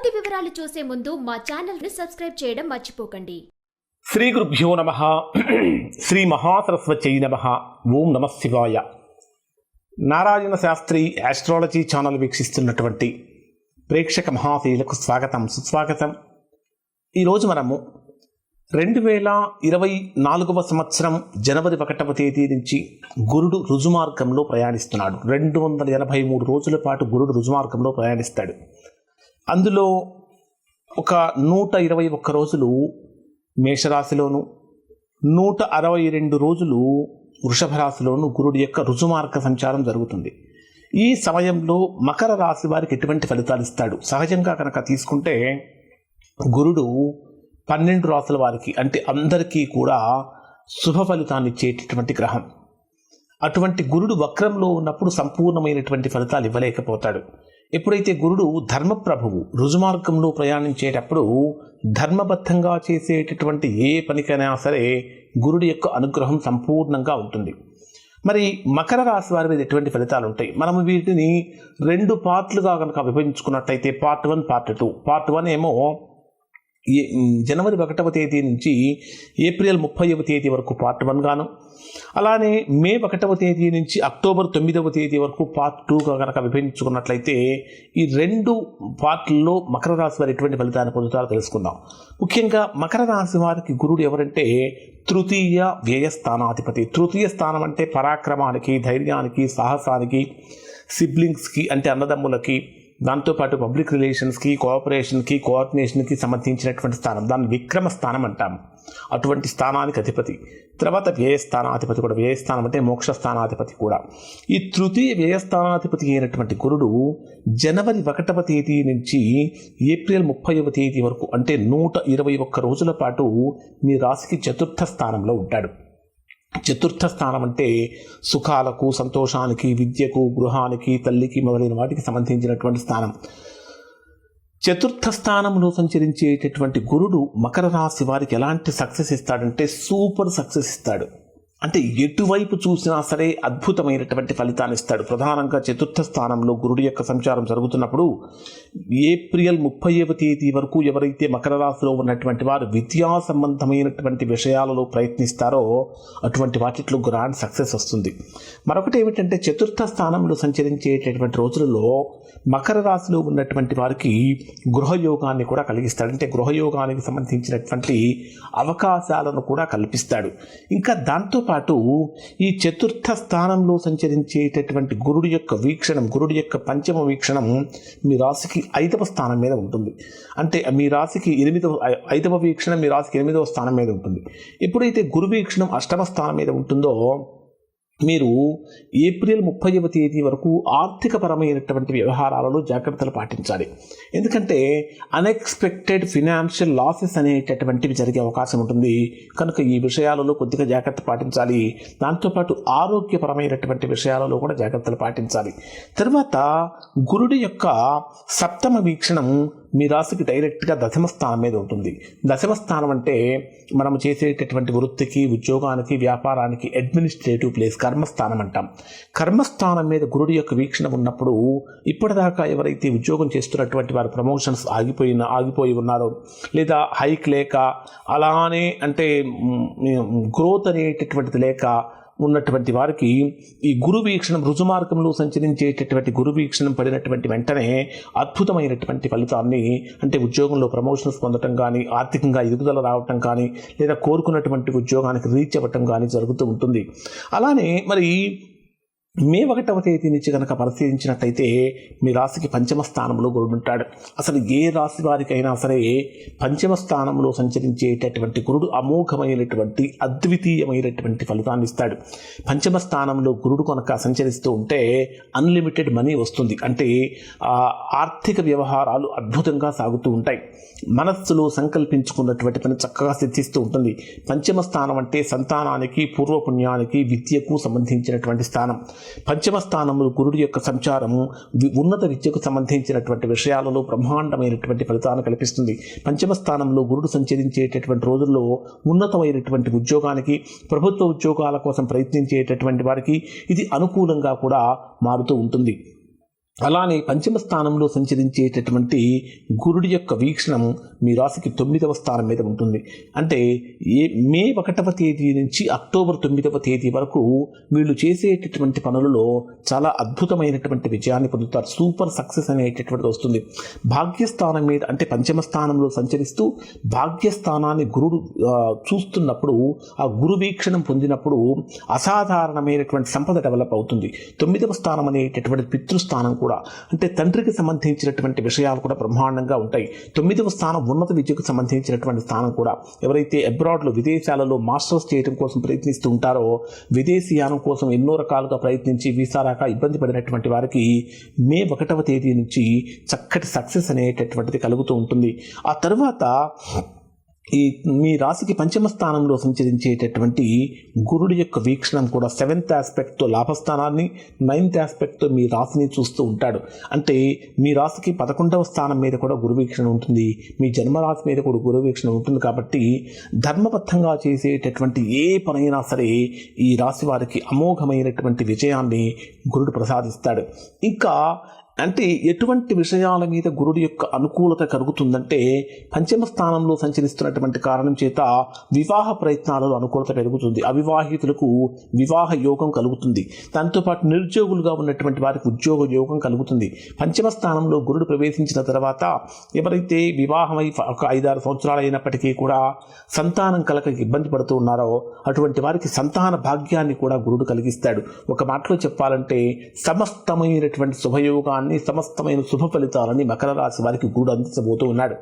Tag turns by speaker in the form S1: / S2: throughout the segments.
S1: పూర్తి వివరాలు చూసే ముందు మా ఛానల్ని సబ్స్క్రైబ్ చేయడం మర్చిపోకండి.
S2: శ్రీ గురుభ్యో నమ. శ్రీ మహాసరస్వత్యై నమ. ఓం నమ శివాయ. నారాయణ శాస్త్రి ఆస్ట్రాలజీ ఛానల్ వీక్షిస్తున్నటువంటి ప్రేక్షక మహాశీలకు స్వాగతం సుస్వాగతం. ఈరోజు మనము రెండు వేల ఇరవై నాలుగవ సంవత్సరం జనవరి ఒకటవ తేదీ నుంచి గురుడు రుజుమార్గంలో ప్రయాణిస్తున్నాడు. రెండు వందల ఎనభై మూడు రోజుల పాటు గురుడు రుజుమార్గంలో ప్రయాణిస్తాడు. అందులో ఒక నూట ఇరవై ఒక్క రోజులు మేషరాశిలోను నూట అరవై రెండు రోజులు వృషభ రాశిలోను గురుడి యొక్క రుజుమార్గ సంచారం జరుగుతుంది. ఈ సమయంలో మకర రాశి వారికి ఎటువంటి ఫలితాలు ఇస్తాడు? సహజంగా కనుక తీసుకుంటే గురుడు పన్నెండు రాసుల వారికి అంటే అందరికీ కూడా శుభ ఫలితాన్ని ఇచ్చేటటువంటి గ్రహం. అటువంటి గురుడు వక్రంలో ఉన్నప్పుడు సంపూర్ణమైనటువంటి ఫలితాలు ఇవ్వలేకపోతాడు. ఎప్పుడైతే గురుడు ధర్మప్రభువు రుజుమార్గంలో ప్రయాణించేటప్పుడు ధర్మబద్ధంగా చేసేటటువంటి ఏ పనికైనా సరే గురుడి యొక్క అనుగ్రహం సంపూర్ణంగా ఉంటుంది. మరి మకర రాశి వారి మీద ఎటువంటి ఫలితాలు ఉంటాయి? మనం వీటిని రెండు పార్ట్లుగా కనుక విభజించుకున్నట్లయితే part one part two. Part one ఏమో జనవరి ఒకటవ తేదీ నుంచి ఏప్రిల్ ముప్పైవ తేదీ వరకు పార్ట్ వన్ గాను అలానే మే ఒకటవ తేదీ నుంచి అక్టోబర్ తొమ్మిదవ తేదీ వరకు పార్ట్ టూగా కనుక విభజించుకున్నట్లయితే ఈ రెండు పార్ట్లలో మకర రాశి వారు ఎటువంటి ఫలితాన్ని పొందుతారో తెలుసుకుందాం. ముఖ్యంగా మకర రాశి వారికి గురుడు ఎవరంటే తృతీయ వ్యయస్థానాధిపతి. తృతీయ స్థానం అంటే పరాక్రమానికి ధైర్యానికి సాహసానికి సిబ్లింగ్స్కి అంటే అన్నదమ్ములకి దాంతోపాటు పబ్లిక్ రిలేషన్స్కి కోఆపరేషన్కి కోఆర్డినేషన్కి సంబంధించినటువంటి స్థానం. దాన్ని విక్రమ స్థానం అంటాం. అటువంటి స్థానానికి అధిపతి తర్వాత వ్యయస్థానాధిపతి కూడా. వ్యయస్థానం అంటే మోక్ష స్థానాధిపతి కూడా. ఈ తృతీయ వ్యయస్థానాధిపతి అయినటువంటి గురుడు జనవరి ఒకటవ తేదీ నుంచి ఏప్రిల్ ముప్పైవ తేదీ వరకు అంటే నూట ఇరవై ఒక్క రోజుల పాటు మీ రాశికి చతుర్థ స్థానంలో ఉంటాడు. చతుర్థ స్థానం అంటే సుఖాలకు సంతోషానికి విద్యకు గృహానికి తల్లికి మొదలైన వాటికి సంబంధించినటువంటి స్థానం. చతుర్థ స్థానంలో సంచరించేటటువంటి గురుడు మకర రాశి వారికి ఎలాంటి సక్సెస్ ఇస్తాడంటే సూపర్ సక్సెస్ ఇస్తాడు. అంటే ఎటువైపు చూసినా సరే అద్భుతమైనటువంటి ఫలితాన్ని ఇస్తాడు. ప్రధానంగా చతుర్థ స్థానంలో గురుడు యొక్క సంచారం జరుగుతున్నప్పుడు ఏప్రిల్ ముప్పైవ తేదీ వరకు ఎవరైతే మకర రాశిలో ఉన్నటువంటి వారు విద్యా సంబంధమైనటువంటి విషయాలలో ప్రయత్నిస్తారో అటువంటి వాటిలో గ్రాండ్ సక్సెస్ వస్తుంది. మరొకటి ఏమిటంటే చతుర్థ స్థానంలో సంచరించేటటువంటి రోజులలో మకర రాశిలో ఉన్నటువంటి వారికి గృహయోగాన్ని కూడా కలిగిస్తాడు. అంటే గృహయోగానికి సంబంధించినటువంటి అవకాశాలను కూడా కల్పిస్తాడు. ఇంకా దాంతో పాటు ఈ చతుర్థ స్థానంలో సంచరించేటటువంటి గురుడి యొక్క వీక్షణం గురుడి యొక్క పంచమ వీక్షణం మీ రాశికి ఐదవ స్థానం మీద ఉంటుంది. అంటే మీ రాశికి ఎనిమిదవ ఐదవ వీక్షణం మీ రాశికి ఎనిమిదవ స్థానం మీద ఉంటుంది. ఎప్పుడైతే గురు వీక్షణం అష్టమ స్థానం మీద ఉంటుందో మీరు ఏప్రిల్ ముప్పైవ తేదీ వరకు ఆర్థికపరమైనటువంటి వ్యవహారాలలో జాగ్రత్తలు పాటించాలి. ఎందుకంటే అన్ఎక్స్పెక్టెడ్ ఫినాన్షియల్ లాసెస్ అనేటటువంటివి జరిగే అవకాశం ఉంటుంది. కనుక ఈ విషయాలలో కొద్దిగా జాగ్రత్త పాటించాలి. దాంతోపాటు ఆరోగ్యపరమైనటువంటి విషయాలలో కూడా జాగ్రత్తలు పాటించాలి. తర్వాత గురుడి యొక్క సప్తమ వీక్షణం మీ రాశికి డైరెక్ట్గా దశమ స్థానం మీద ఉంటుంది. దశమ స్థానం అంటే మనం చేసేటటువంటి వృత్తికి ఉద్యోగానికి వ్యాపారానికి అడ్మినిస్ట్రేటివ్ ప్లేస్ కర్మస్థానం అంటాం. కర్మస్థానం మీద గురుడి యొక్క వీక్షణ ఉన్నప్పుడు ఇప్పటిదాకా ఎవరైతే ఉద్యోగం చేస్తున్నటువంటి వారు ప్రమోషన్స్ ఆగిపోయిన ఆగిపోయి ఉన్నారో లేదా హైక్ లేక అలానే అంటే గ్రోత్ అనేటటువంటిది లేక ఉన్నటువంటి వారికి ఈ గురు వీక్షణం రుజుమార్గంలో సంచరించేటటువంటి గురు వీక్షణం పడినటువంటి వెంటనే అద్భుతమైనటువంటి ఫలితాన్ని అంటే ఉద్యోగంలో ప్రమోషన్స్ పొందటం కానీ ఆర్థికంగా ఎదుగుదల రావటం కానీ లేదా కోరుకున్నటువంటి ఉద్యోగానికి రీచ్ అవ్వటం కానీ జరుగుతూ ఉంటుంది. అలానే మరి మే ఒకటవ తేదీ నుంచి కనుక పరిశీలించినట్టయితే మీ రాశికి పంచమ స్థానంలో గురుడు ఉంటాడు. అసలు ఏ రాశి వారికైనా సరే పంచమ స్థానంలో సంచరించేటటువంటి గురుడు అమోఘమైనటువంటి అద్వితీయమైనటువంటి ఫలితాన్ని ఇస్తాడు. పంచమ స్థానంలో గురుడు కనుక సంచరిస్తూ ఉంటే అన్లిమిటెడ్ మనీ వస్తుంది. అంటే ఆర్థిక వ్యవహారాలు అద్భుతంగా సాగుతూ ఉంటాయి. మనస్సులో సంకల్పించుకున్నటువంటి పని చక్కగా సిద్ధిస్తూ ఉంటుంది. పంచమ స్థానం అంటే సంతానానికి పూర్వపుణ్యానికి విద్యకు సంబంధించినటువంటి స్థానం. పంచమ స్థానంలో గురుడు యొక్క సంచారము ఉన్నత విద్యకు సంబంధించినటువంటి విషయాలలో బ్రహ్మాండమైనటువంటి ఫలితాన్ని కల్పిస్తుంది. పంచమ స్థానంలో గురుడు సంచరించేటటువంటి రోజుల్లో ఉన్నతమైనటువంటి ఉద్యోగానికి ప్రభుత్వ ఉద్యోగాల కోసం ప్రయత్నించేటటువంటి వారికి ఇది అనుకూలంగా కూడా మారుతూ ఉంటుంది. అలానే పంచమ స్థానంలో సంచరించేటటువంటి గురుడి యొక్క వీక్షణం మీ రాశికి తొమ్మిదవ స్థానం మీద ఉంటుంది. అంటే ఏ మే ఒకటవ తేదీ నుంచి అక్టోబర్ తొమ్మిదవ తేదీ వరకు వీళ్ళు చేసేటటువంటి పనులలో చాలా అద్భుతమైనటువంటి విజయాన్ని పొందుతారు. సూపర్ సక్సెస్ అనేటటువంటిది వస్తుంది. భాగ్యస్థానం మీద అంటే పంచమ స్థానంలో సంచరిస్తూ భాగ్యస్థానాన్ని గురుడు చూస్తున్నప్పుడు ఆ గురు వీక్షణం పొందినప్పుడు అసాధారణమైనటువంటి సంపద డెవలప్ అవుతుంది. తొమ్మిదవ స్థానం అనేటటువంటి పితృస్థానం కూడా అంటే తండ్రికి సంబంధించినటువంటి విషయాలు కూడా బ్రహ్మాండంగా ఉంటాయి. తొమ్మిదవ స్థానం ఉన్నత విద్యకు సంబంధించినటువంటి స్థానం కూడా. ఎవరైతే అబ్రాడ్లో విదేశాలలో మాస్టర్స్ చేయడం కోసం ప్రయత్నిస్తూ ఉంటారో విదేశీయానం కోసం ఎన్నో రకాలుగా ప్రయత్నించి వీసా రాక ఇబ్బంది పడినటువంటి వారికి మే ఒకటవ తేదీ నుంచి చక్కటి సక్సెస్ అనేటటువంటిది కలుగుతూ ఉంటుంది. ఆ తర్వాత ఈ మీ రాశికి పంచమ స్థానంలో సంచరించేటటువంటి గురుడి యొక్క వీక్షణం కూడా సెవెంత్ ఆస్పెక్ట్తో లాభస్థానాన్ని నైన్త్ ఆస్పెక్ట్తో మీ రాశిని చూస్తూ ఉంటాడు. అంటే మీ రాశికి పదకొండవ స్థానం మీద కూడా గురు వీక్షణ ఉంటుంది. మీ జన్మరాశి మీద కూడా గురు వీక్షణ ఉంటుంది కాబట్టి ధర్మబద్ధంగా చేసేటటువంటి ఏ పనైనా సరే ఈ రాశి వారికి అమోఘమైనటువంటి విజయాన్ని గురుడు ప్రసాదిస్తాడు. ఇంకా అంటే ఎటువంటి విషయాల మీద గురుడు యొక్క అనుకూలత కలుగుతుందంటే పంచమ స్థానంలో సంచరిస్తున్నటువంటి కారణం చేత వివాహ ప్రయత్నాలలో అనుకూలత పెరుగుతుంది. అవివాహితులకు వివాహ యోగం కలుగుతుంది. దాంతోపాటు నిరుద్యోగులుగా ఉన్నటువంటి వారికి ఉద్యోగ యోగం కలుగుతుంది. పంచమ స్థానంలో గురుడు ప్రవేశించిన తర్వాత ఎవరైతే వివాహమై ఒక ఐదారు సంవత్సరాలు అయినప్పటికీ కూడా సంతానం కలక ఇబ్బంది పడుతూ ఉన్నారో అటువంటి వారికి సంతాన భాగ్యాన్ని కూడా గురుడు కలిగిస్తాడు. ఒక మాటలో చెప్పాలంటే సమస్తమైనటువంటి శుభయోగాన్ని సమస్తమైన శుభ ఫలితాలని మకర రాశి వారికి గురుడు అందించబోతూ ఉన్నాడు.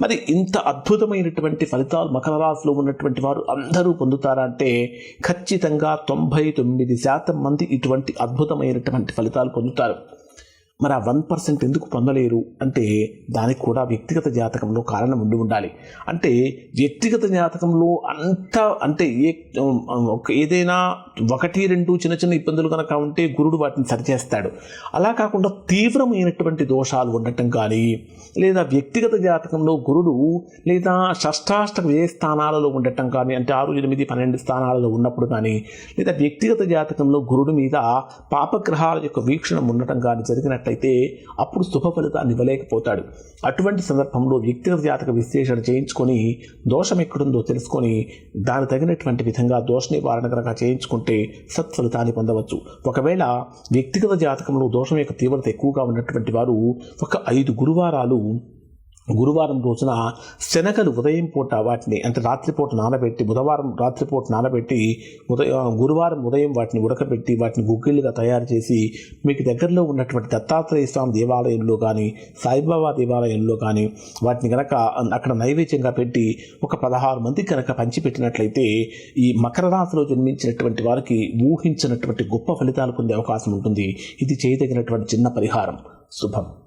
S2: మరి ఇంత అద్భుతమైనటువంటి ఫలితాలు మకర రాశిలో ఉన్నటువంటి వారు అందరూ పొందుతారా అంటే ఖచ్చితంగా తొంభై తొమ్మిది శాతం మంది ఇటువంటి అద్భుతమైనటువంటి ఫలితాలు పొందుతారు. మరి ఆ వన్ పర్సెంట్ ఎందుకు పొందలేరు? అంటే దానికి కూడా వ్యక్తిగత జాతకంలో కారణం ఉండి ఉండాలి. అంటే వ్యక్తిగత జాతకంలో అంత అంటే ఏ ఒక ఏదైనా ఒకటి రెండు చిన్న చిన్న ఇబ్బందులు కనుక ఉంటే గురుడు వాటిని సరిచేస్తాడు. అలా కాకుండా తీవ్రమైనటువంటి దోషాలు ఉండటం కానీ లేదా వ్యక్తిగత జాతకంలో గురుడు లేదా షష్టాష్టక వ్యయ స్థానాలలో ఉండటం కానీ అంటే ఆరు ఎనిమిది పన్నెండు స్థానాలలో ఉన్నప్పుడు కానీ లేదా వ్యక్తిగత జాతకంలో గురుడు మీద పాపగ్రహాల యొక్క వీక్షణం ఉండటం కానీ జరిగినట్లయితే అప్పుడు శుభ ఫలితాన్ని ఇవ్వలేకపోతాడు. అటువంటి సందర్భంలో వ్యక్తిగత జాతక విశ్లేషణ చేయించుకొని దోషం ఎక్కడుందో తెలుసుకొని దాని తగినటువంటి విధంగా దోష నివారణ కనుక చేయించుకుంటే సత్ఫలితాన్ని పొందవచ్చు. ఒకవేళ వ్యక్తిగత జాతకంలో దోషం యొక్క తీవ్రత ఎక్కువగా ఉన్నటువంటి వారు ఒక ఐదు గురువారాలు గురువారం రోజున శనగలు ఉదయం పూట వాటిని అంటే రాత్రిపూట నానబెట్టి బుధవారం రాత్రిపూట నానబెట్టి ఉదయం గురువారం ఉదయం వాటిని ఉడకబెట్టి వాటిని గుగ్గిళ్ళుగా తయారు చేసి మీకు దగ్గరలో ఉన్నటువంటి దత్తాత్రేయ స్వామి దేవాలయంలో కానీ సాయిబాబా దేవాలయంలో కానీ వాటిని కనుక అక్కడ నైవేద్యంగా పెట్టి ఒక పదహారు మందికి కనుక పంచిపెట్టినట్లయితే ఈ మకర రాశిలో జన్మించినటువంటి వారికి ఊహించినటువంటి గొప్ప ఫలితాలు పొందే అవకాశం ఉంటుంది. ఇది చేయదగినటువంటి చిన్న పరిహారం. శుభం.